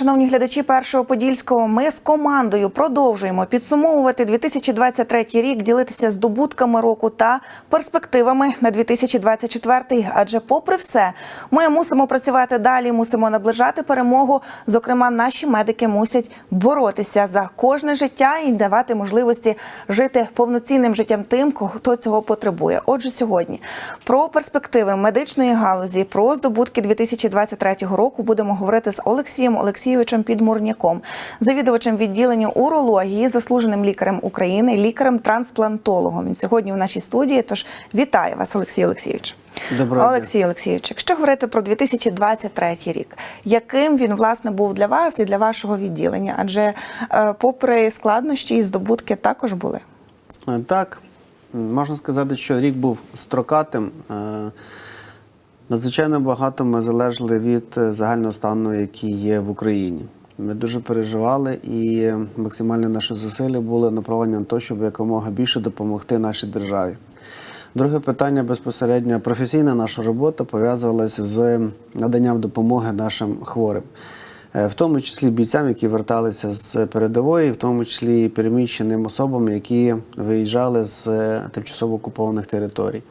Шановні глядачі першого подільського. Ми з командою продовжуємо підсумовувати 2023 рік, ділитися здобутками року та перспективами на 2024. Адже, попри все, ми мусимо працювати далі, мусимо наближати перемогу. Зокрема, наші медики мусять боротися за кожне життя і давати можливості жити повноцінним життям тим, хто цього потребує. Отже, сьогодні про перспективи медичної галузі, про здобутки 2023 року будемо говорити з Олексієм Олексійовичем Підмурняком, завідувачем відділення урології, заслуженим лікарем України, лікарем-трансплантологом. Він сьогодні у нашій студії. Тож вітаю вас, Олексій Олексійович. Доброго дня. Олексій Олексійович, якщо говорити про 2023 рік, яким він власне був для вас і для вашого відділення? Адже, е, попри складнощі і здобутки, також були. Е, Так, можна сказати, що рік був строкатим. Надзвичайно багато ми залежали від е, загального стану, який є в Україні. Ми дуже переживали і максимальні наші зусилля були направлені на те, щоб якомога більше допомогти нашій державі. Друге питання безпосередньо професійна наша робота пов'язувалася з наданням допомоги нашим хворим, Е, в тому числі бійцям, які верталися з передової, в тому числі переміщеним особам, які виїжджали з е, тимчасово окупованих територій.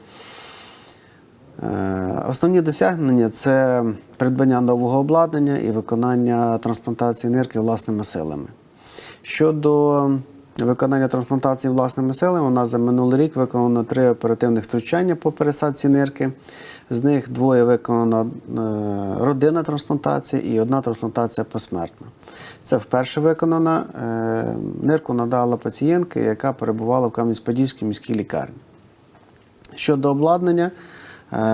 Е, Основні досягнення це придбання нового обладнання і виконання трансплантації нирки власними силами. Щодо виконання трансплантації власними силами, у нас за минулий рік виконано три оперативних втручання по пересадці нирки. З них двоє виконана е, родинна трансплантація і одна трансплантація посмертна. Це вперше виконана. Е, Нирку надала пацієнтка, яка перебувала в Кам'янець-Подільській міській лікарні. Щодо обладнання,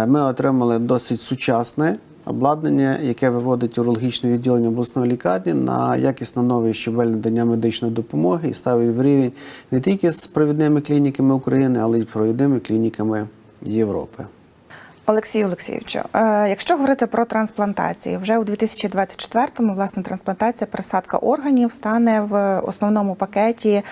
ми отримали досить сучасне обладнання, яке виводить урологічне відділення обласної лікарні на якісно новий щебель надання медичної допомоги і ставить в рівень не тільки з провідними клініками України, але й провідними клініками Європи. Олексію Олексійовичу, е, якщо говорити про трансплантації, вже у 2024-му власне трансплантація пересадка органів стане в основному пакеті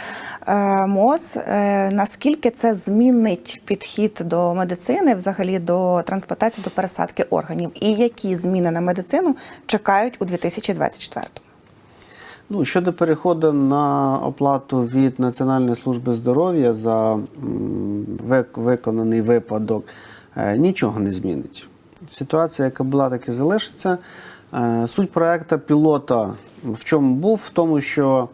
е, МОЗ. Е, Наскільки це змінить підхід до медицини, взагалі до трансплантації, до пересадки органів, і які зміни на медицину чекають у 2024-му? Ну, щодо переходу на оплату від Національної служби здоров'я за виконаний випадок, нічого не змінить. Ситуація, яка була, так і залишиться. Е, Суть проекту пілота в чому був? В тому, що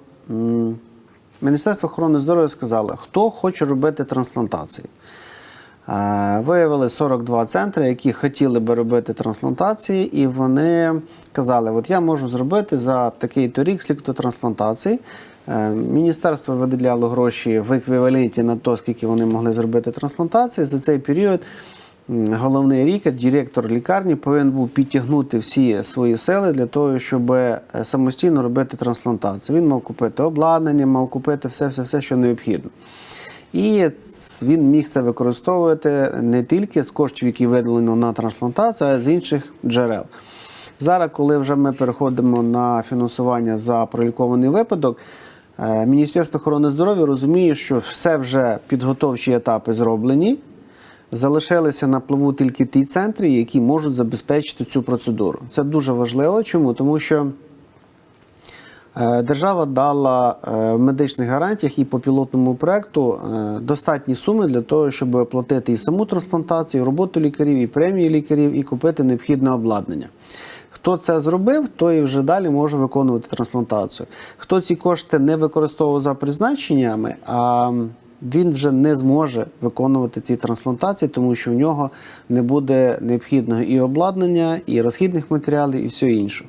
Міністерство охорони здоров'я сказало, хто хоче робити трансплантації. Е, Виявили 42 центри, які хотіли би робити трансплантації, і вони казали: от я можу зробити за такий то рік слідком трансплантації. Е, Міністерство виділяло гроші в еквіваленті на те, скільки вони могли зробити трансплантації. За цей період головний лікар, директор лікарні повинен був підтягнути всі свої сили для того, щоб е, самостійно робити трансплантацію. Він мав купити обладнання, мав купити все, все, все, що необхідно. І він міг це використовувати не тільки з коштів, які виділено на трансплантацію, а й з інших джерел. Зараз, коли вже ми переходимо на фінансування за пролікований випадок, е, Міністерство охорони здоров'я розуміє, що все вже підготовчі етапи зроблені. Залишилися на плаву тільки ті центри, які можуть забезпечити цю процедуру. Це дуже важливо. Чому? Тому що Е, Держава дала е, в медичних гарантіях і по пілотному проекту е, достатні суми для того, щоб оплатити і саму трансплантацію, і роботу лікарів, і премії лікарів, і купити необхідне обладнання. Хто це зробив, той вже далі може виконувати трансплантацію. Хто ці кошти не використовував за призначеннями, а він вже не зможе виконувати ці трансплантації, тому що в нього не буде необхідного і обладнання, і розхідних матеріалів, і все інше.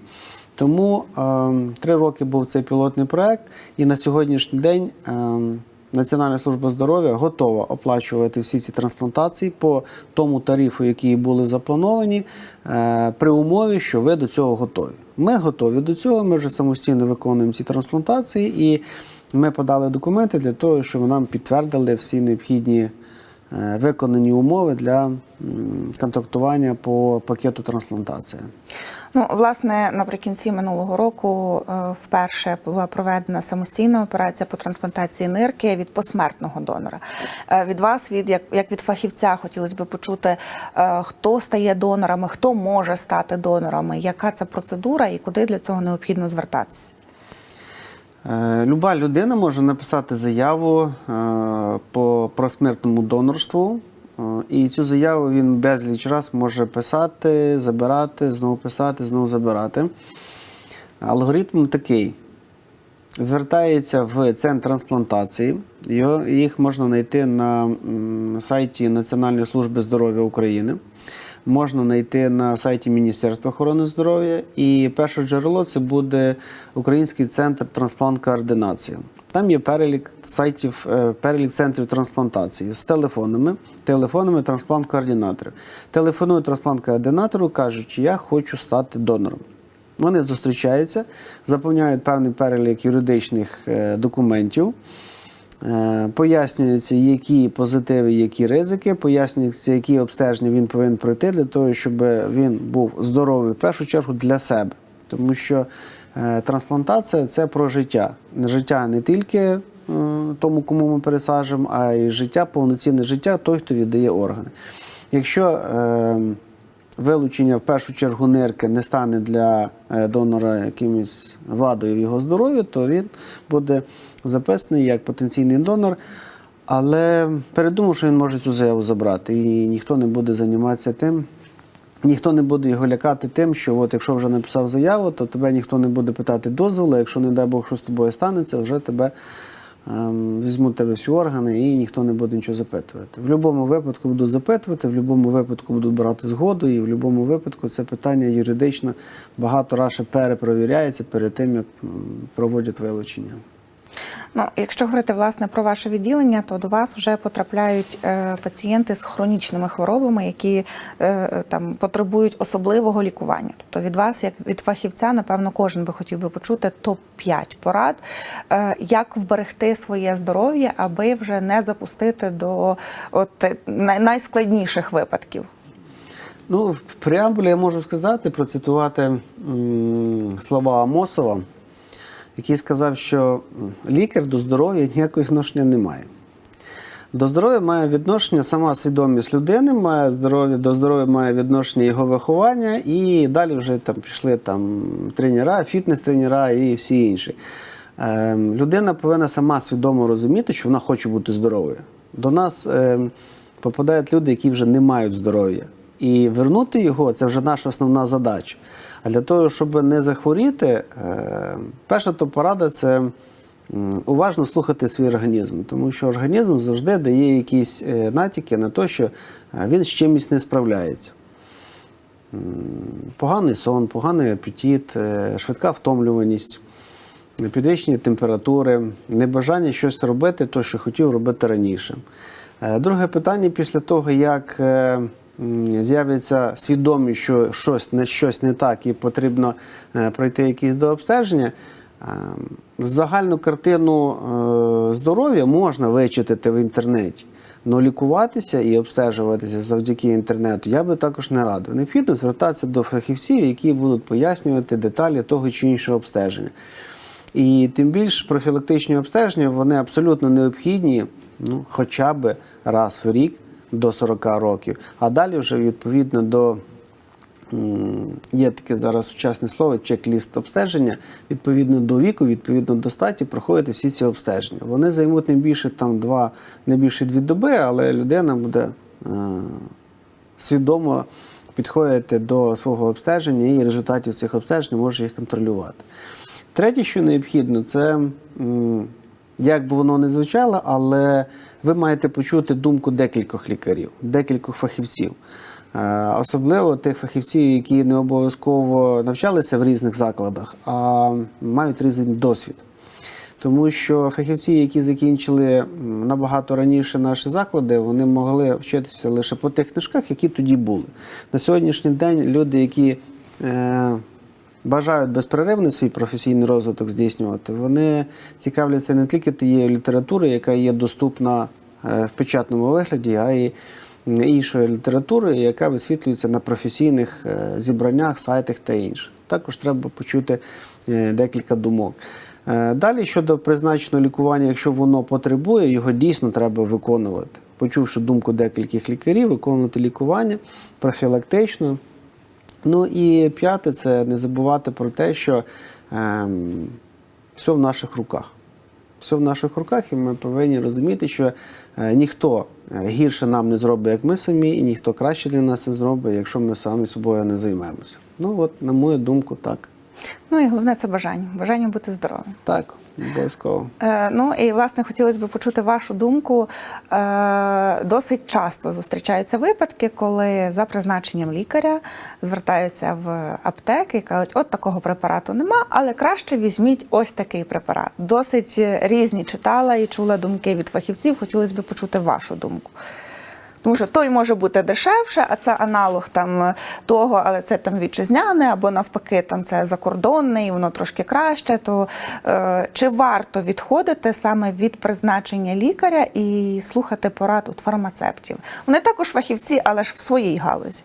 Тому е, три роки був цей пілотний проект, і на сьогоднішній день е, Національна служба здоров'я готова оплачувати всі ці трансплантації по тому тарифу, які були заплановані, е, при умові, що ви до цього готові. Ми готові до цього. Ми вже самостійно виконуємо ці трансплантації, і ми подали документи для того, щоб нам підтвердили всі необхідні е, виконані умови для контактування по пакету трансплантації. Ну, власне, наприкінці минулого року е, вперше була проведена самостійна операція по трансплантації нирки від посмертного донора. Е, Від вас, від як, як від фахівця, хотілося б почути, хто стає донорами, хто може стати донорами, яка це процедура і куди для цього необхідно звертатися. Е, Люба людина може написати заяву е, по просмертному донорству, е, і цю заяву він безліч раз може писати, забирати, знову писати, знову забирати. Алгоритм такий. Звертається в центр трансплантації. Їх можна знайти на сайті Національної служби здоров'я України. Можна знайти на сайті Міністерства охорони здоров'я. І перше джерело це буде Український центр трансплант-координації. Там є перелік сайтів, е, перелік центрів трансплантації з телефонами, телефонами трансплант-координаторів. Телефонують трансплант-координатору, кажуть, я хочу стати донором. Вони зустрічаються, заповняють певний перелік юридичних е, документів, пояснюється, які позитиви, які ризики, пояснюється, які обстеження він повинен пройти для того, щоб він був здоровий в першу чергу для себе. Тому що е, трансплантація це про життя. Життя не тільки е, тому, кому ми пересаджуємо, а й життя, повноцінне життя той, хто віддає органи. Якщо е, вилучення в першу чергу нирки не стане для е, донора якимось вадою в його здоров'ю, то він буде записаний як потенційний донор. Але передумав, що він може цю заяву забрати, і ніхто не буде займатися тим. Ніхто не буде його лякати тим, що от якщо вже написав заяву, то тебе ніхто не буде питати дозволу. Якщо, не дай Бог, що з тобою станеться, вже тебе візьмуть тебе всі органи і ніхто не буде нічого запитувати. В будь-якому випадку будуть запитувати, в будь-якому випадку будуть брати згоду, і в будь-якому випадку це питання юридично багато разів перепровіряється перед тим, як проводять вилучення. Ну, якщо говорити власне про ваше відділення, то до вас вже потрапляють е, пацієнти з хронічними хворобами, які е, там потребують особливого лікування. Тобто від вас, як від фахівця, напевно, кожен би хотів би почути топ 5 порад, е, як вберегти своє здоров'я, аби вже не запустити до от найскладніших випадків. Ну, в преамбулі я можу сказати, процитувати м, слова Амосова, який сказав, що лікар до здоров'я ніякого відношення не має. До здоров'я має відношення сама свідомість людини, має здоров'я, до здоров'я має відношення його виховання, і далі вже там пішли там тренера, фітнес-тренера і всі інші. Ем, людина повинна сама свідомо розуміти, що вона хоче бути здоровою. До нас ем, попадають люди, які вже не мають здоров'я. І вернути його це вже наша основна задача. А для того, щоб не захворіти, е, перша то порада це уважно слухати свій організм, тому що організм завжди дає якісь е, натяки на те, що е, він з чимось не справляється. Поганий сон, поганий апетит, швидка втомлюваність, підвищені температури, небажання щось робити, то, що хотів робити раніше. Друге питання після того, як м, з'явиться свідомість, що щось не, щось не так і потрібно е, пройти якісь дообстеження, е, загальну картину е, здоров'я можна вичитати в інтернеті. Но лікуватися і обстежуватися завдяки інтернету я би також не радив. Необхідно звертатися до фахівців, які будуть пояснювати деталі того чи іншого обстеження. І тим більш профілактичні обстеження вони абсолютно необхідні ну, хоча б раз в рік до 40 років, а далі вже відповідно до є таке зараз сучасне слово чек-ліст обстеження. Відповідно до віку, відповідно до статі, проходити всі ці обстеження. Вони займуть не більше там два, не більше дві доби, але людина буде е, свідомо підходити до свого обстеження і результатів цих обстежень може їх контролювати. Третє, що необхідно, це як би воно не звучало, але ви маєте почути думку декількох лікарів, декількох фахівців. Е, Особливо тих фахівців, які не обов'язково навчалися в різних закладах, а мають різний досвід. Тому що фахівці, які закінчили набагато раніше наші заклади, вони могли вчитися лише по тих книжках, які тоді були. На сьогоднішній день люди, які е, бажають безперервно свій професійний розвиток здійснювати, вони цікавляться не тільки тією літературою, яка є доступна е, в печатному вигляді, а й іншої літератури, яка висвітлюється на професійних е, зібраннях, сайтах та інше. Також треба почути е, декілька думок. Далі щодо призначеного лікування, якщо воно потребує, його дійсно треба виконувати. Почувши думку декількох лікарів, виконувати лікування профілактично. Ну і п'яте це не забувати про те, що ем, все в наших руках. Все в наших руках, і ми повинні розуміти, що е, ніхто е, гірше нам не зробить, як ми самі, і ніхто краще для нас не зробить, якщо ми самі собою не займемося. Ну от, на мою думку, так. Ну і головне це бажання. Бажання бути здоровим. Так, обов'язково. Е, ну і власне хотілося б почути вашу думку. Е, досить часто зустрічаються випадки, коли за призначенням лікаря звертаються в аптеки і кажуть, от такого препарату нема, але краще візьміть ось такий препарат. Досить різні читала і чула думки від фахівців. Хотілося б почути вашу думку. Тому що той може бути дешевше, а це аналог там е, того, але це там вітчизняне, або навпаки, там це закордонне, і воно трошки краще. То е, чи варто відходити саме від призначення лікаря і слухати порад от фармацевтів? Вони також фахівці, але ж в своїй галузі.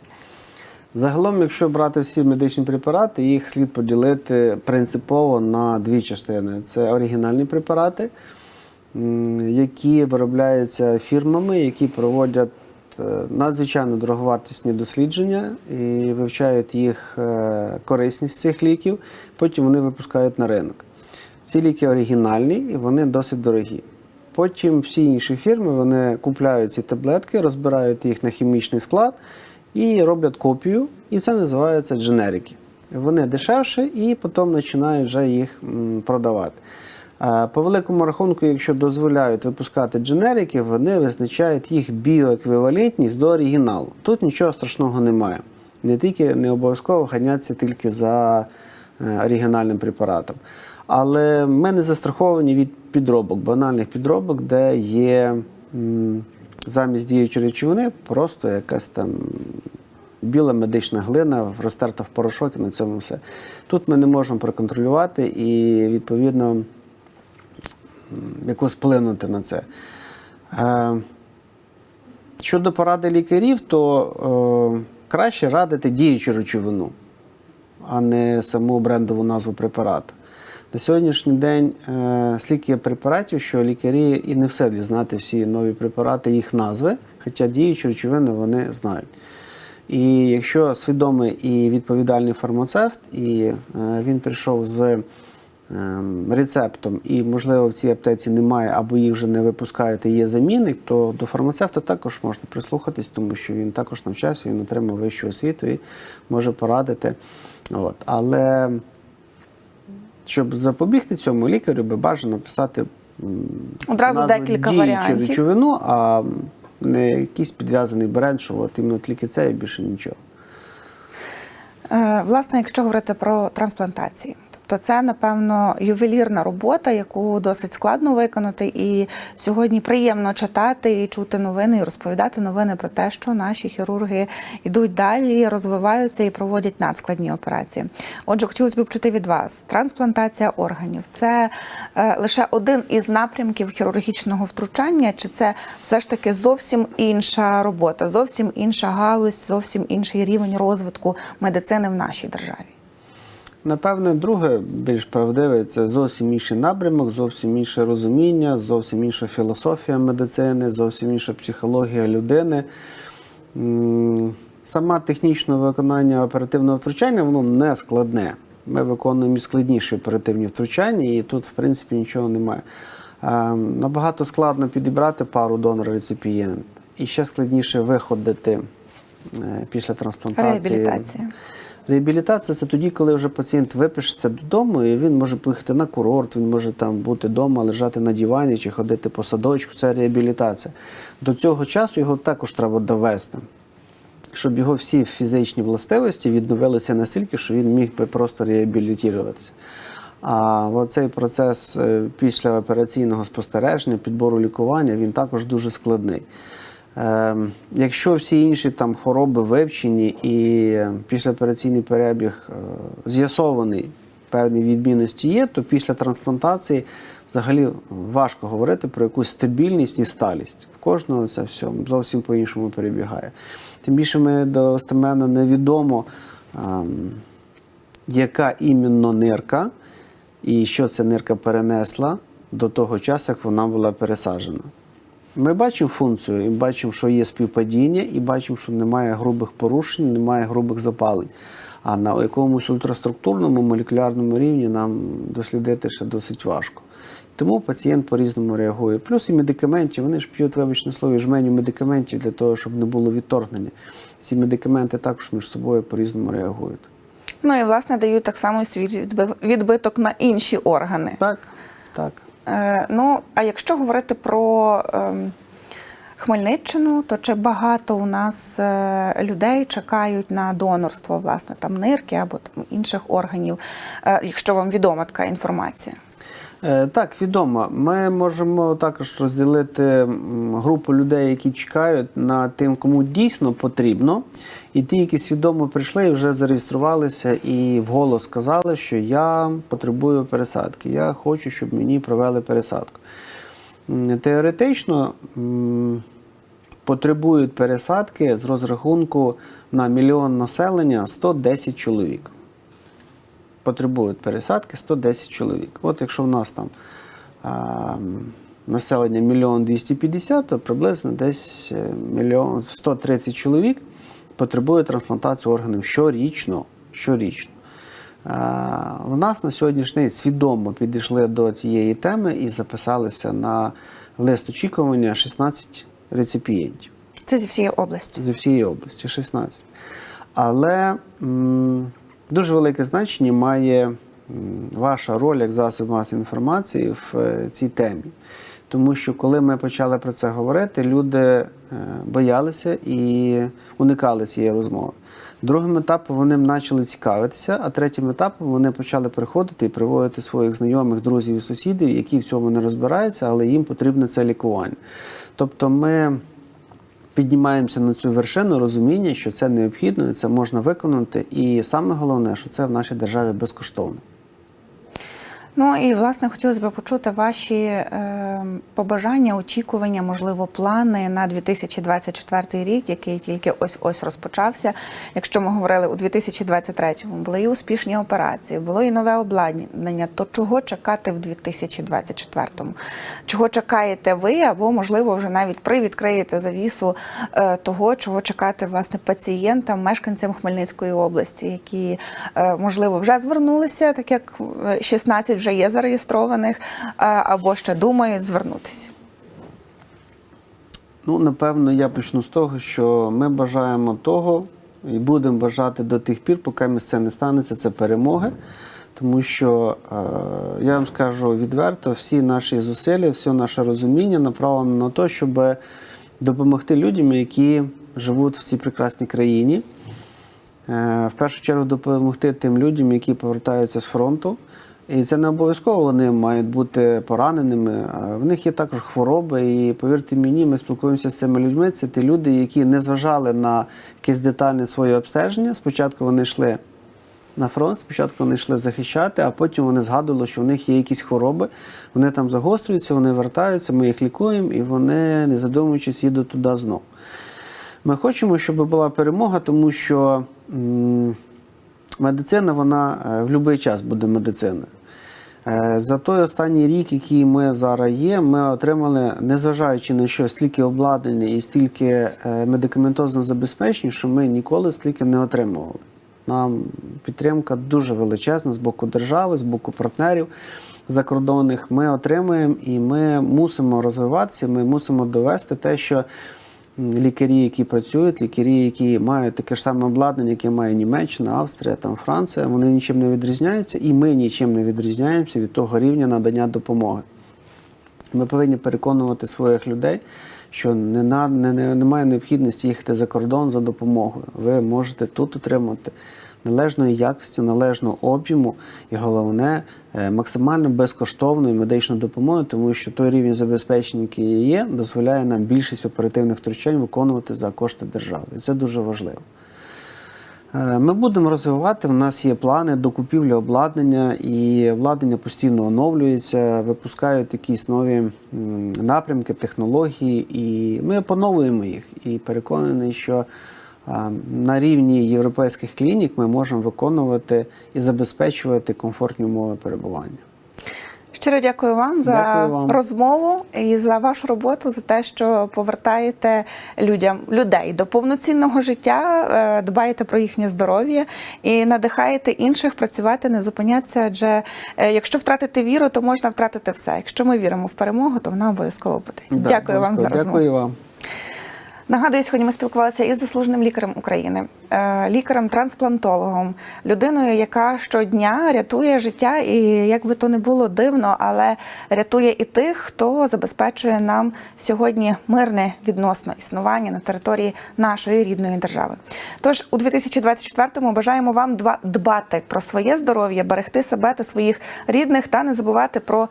Загалом, якщо брати всі медичні препарати, їх слід поділити принципово на дві частини: це оригінальні препарати, які виробляються фірмами, які проводять надзвичайно дороговартісні дослідження і вивчають їх е, корисність цих ліків. Потім вони випускають на ринок. Ці ліки оригінальні і вони досить дорогі. Потім всі інші фірми вони купляють ці таблетки, розбирають їх на хімічний склад і роблять копію, і це називається дженерики. Вони дешевше і потім починають вже їх продавати. По великому рахунку, якщо дозволяють випускати дженерики, вони визначають їх біоеквівалентність до оригіналу. Тут нічого страшного немає. Не тільки не обов'язково ганятися тільки за е, оригінальним препаратом. Але ми не застраховані від підробок, банальних підробок, де є замість діючої речовини просто якась там біла медична глина, розтерта в порошок і на цьому все. Тут ми не можемо проконтролювати і, відповідно, якось вплинути на це. Е, Щодо поради лікарів, то е, краще радити діючу речовину, а не саму брендову назву препарату. На сьогоднішній день е, стільки є препаратів, що лікарі і не все знати всі нові препарати, їх назви, хоча діючі речовини вони знають. І якщо свідомий і відповідальний фармацевт, і він прийшов з рецептом, і, можливо, в цій аптеці немає або їх вже не випускають і є замінник, то до фармацевта також можна прислухатись, тому що він також навчався, він отримав вищу освіту і може порадити. От. Але щоб запобігти цьому, лікарю би бажано писати Одразу декілька варіантів. речовину, а не якийсь підв'язаний бренд, що от іменно тільки це і більше нічого. Е, Власне, якщо говорити про трансплантації, тобто це, напевно, ювелірна робота, яку досить складно виконати. І сьогодні приємно читати і чути новини, і розповідати новини про те, що наші хірурги йдуть далі, розвиваються і проводять надскладні операції. Отже, хотілося б почути від вас: трансплантація органів це е, лише один із напрямків хірургічного втручання, чи це все ж таки зовсім інша робота, зовсім інша галузь, зовсім інший рівень розвитку медицини в нашій державі? Напевне, друге, більш правдиве, це зовсім інший напрямок, зовсім інше розуміння, зовсім інша філософія медицини, зовсім інша психологія людини. Сама технічне виконання оперативного втручання воно не складне. Ми виконуємо складніші оперативні втручання, і тут, в принципі, нічого немає. Набагато складно підібрати пару донор-реципієнт. І ще складніше виходити е, після трансплантації. Реабілітація. Реабілітація це тоді, коли вже пацієнт випишеться додому, і він може поїхати на курорт, він може там бути вдома, лежати на дивані чи ходити по садочку. Це реабілітація. До цього часу його також треба довести, щоб його всі фізичні властивості відновилися настільки, що він міг би просто реабілітуватися. А оцей процес е, післяопераційного спостереження, підбору лікування, він також дуже складний. Ем, Якщо всі інші там хвороби вивчені і післяопераційний перебіг е, з'ясований певні відмінності є, то після трансплантації взагалі важко говорити про якусь стабільність і сталість. В кожного це все зовсім по-іншому перебігає. Тим більше ми достеменно невідомо, ем, яка іменно нирка і що ця нирка перенесла до того часу, як вона була пересаджена. Ми бачимо функцію, і бачимо, що є співпадіння, і бачимо, що немає грубих порушень, немає грубих запалень. А на якомусь ультраструктурному молекулярному рівні нам дослідити ще досить важко. Тому пацієнт по-різному реагує. Плюс і медикаментів, вони ж п'ють, вибачте на слові, жменю медикаментів для того, щоб не було відторгнення. Ці медикаменти також між собою по-різному реагують. Ну і власне дають так само свій відбиток на інші органи. Так, так. Е, ну, а якщо говорити про ем, Хмельниччину, то чи багато у нас е, людей чекають на донорство, власне, там нирки або там інших органів, е, якщо вам відома така інформація? Е, Так, відомо. Ми можемо також розділити групу людей, які чекають на тим, кому дійсно потрібно, і ті, які свідомо прийшли і вже зареєструвалися і вголос сказали, що я потребую пересадки, я хочу, щоб мені провели пересадку. Теоретично потребують пересадки з розрахунку на мільйон населення 110 чоловік потребують пересадки 110 чоловік. От якщо в нас там а, населення мільйон 250, то приблизно десь е, мільйон 130 чоловік потребує трансплантації органів щорічно. щорічно. А, в нас на сьогоднішній день свідомо підійшли до цієї теми і записалися на лист очікування 16 реципієнтів Це зі всієї області. зі всієї області 16. Але м, дуже велике значення має ваша роль як засіб масової інформації в е, цій темі. Тому що коли ми почали про це говорити, люди е, боялися і уникали цієї розмови. Другим етапом вони почали цікавитися, а третім етапом вони почали приходити і приводити своїх знайомих, друзів і сусідів, які в цьому не розбираються, але їм потрібно це лікування. Тобто ми піднімаємося на цю вершину розуміння, що це необхідно, це можна виконати. І саме головне, що це в нашій державі безкоштовно. Ну і власне хотілося б почути ваші е, побажання, очікування, можливо, плани на 2024 рік, який тільки ось ось розпочався. Якщо ми говорили у 2023-му, були і успішні операції, було і нове обладнання. То чого чекати в 2024-му? Чого чекаєте ви, або можливо вже навіть привідкриєте завісу е, того, чого чекати власне пацієнтам, мешканцям Хмельницької області, які е, можливо вже звернулися, так як е, 16 вже є зареєстрованих, е, або ще думають звернутися. Ну, напевно, я почну з того, що ми бажаємо того і будемо бажати до тих пір, поки місце не станеться, це перемоги. Тому що е, я вам скажу відверто, всі наші зусилля, все наше розуміння направлено на те, щоб допомогти людям, які живуть в цій прекрасній країні. Е, В першу чергу допомогти тим людям, які повертаються з фронту. І це не обов'язково вони мають бути пораненими. В них є також хвороби. І повірте мені, ми спілкуємося з цими людьми. Це ті люди, які не зважали на якесь детальне своє обстеження. Спочатку вони йшли на фронт, спочатку вони йшли захищати, а потім вони згадували, що в них є якісь хвороби. Вони там загострюються, вони вертаються, ми їх лікуємо, і вони, не задумуючись, їдуть туди знову. Ми хочемо, щоб була перемога, тому що м, медицина, вона е, в будь-який час буде медициною. Е, За той останній рік, який ми зараз є, ми отримали, незважаючи на що, стільки обладнання і стільки е, медикаментозного забезпечення, що ми ніколи стільки не отримували. Нам підтримка дуже величезна з боку держави, з боку партнерів закордонних. Ми отримуємо і ми мусимо розвиватися. Ми мусимо довести те, що лікарі, які працюють, лікарі, які мають таке ж саме обладнання, яке має Німеччина, Австрія, там Франція, вони нічим не відрізняються, і ми нічим не відрізняємося від того рівня надання допомоги. Ми повинні переконувати своїх людей, що не, на, не, не, немає необхідності їхати за кордон за допомогою. Ви можете тут отримати належної якості, належного об'єму і головне е, максимально безкоштовної медичної допомоги, тому що той рівень забезпечення, який є, дозволяє нам більшість оперативних втручань виконувати за кошти держави. Це дуже важливо. Е, Ми будемо розвивати. У нас є плани до купівлі обладнання, і обладнання постійно оновлюється, випускають якісь нові напрямки, технології, і ми поновлюємо їх. І переконаний, що на рівні європейських клінік ми можемо виконувати і забезпечувати комфортні умови перебування. Щиро дякую вам за Дякую вам. розмову і за вашу роботу, за те, що повертаєте людям людей до повноцінного життя, е, дбаєте про їхнє здоров'я і надихаєте інших працювати, не зупинятися. Адже е, якщо втратити віру, то можна втратити все. Якщо ми віримо в перемогу, то вона обов'язково буде. Да, дякую вам за розмову. Дякую вам. Нагадую, сьогодні ми спілкувалися із заслуженим лікарем України, е, лікарем-трансплантологом, людиною, яка щодня рятує життя, і як би то не було дивно, але рятує і тих, хто забезпечує нам сьогодні мирне відносно існування на території нашої рідної держави. Тож у 2024-му бажаємо вам дбати про своє здоров'я, берегти себе та своїх рідних та не забувати про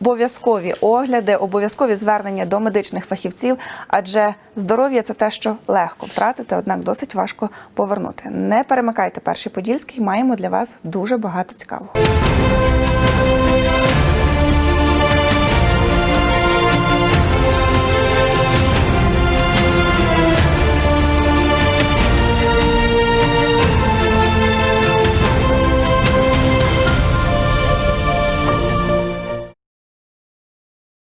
обов'язкові огляди, обов'язкові звернення до медичних фахівців, адже здоров'я це те, що легко втратити, однак досить важко повернути. Не перемикайте перший подільський. Маємо для вас дуже багато цікавого.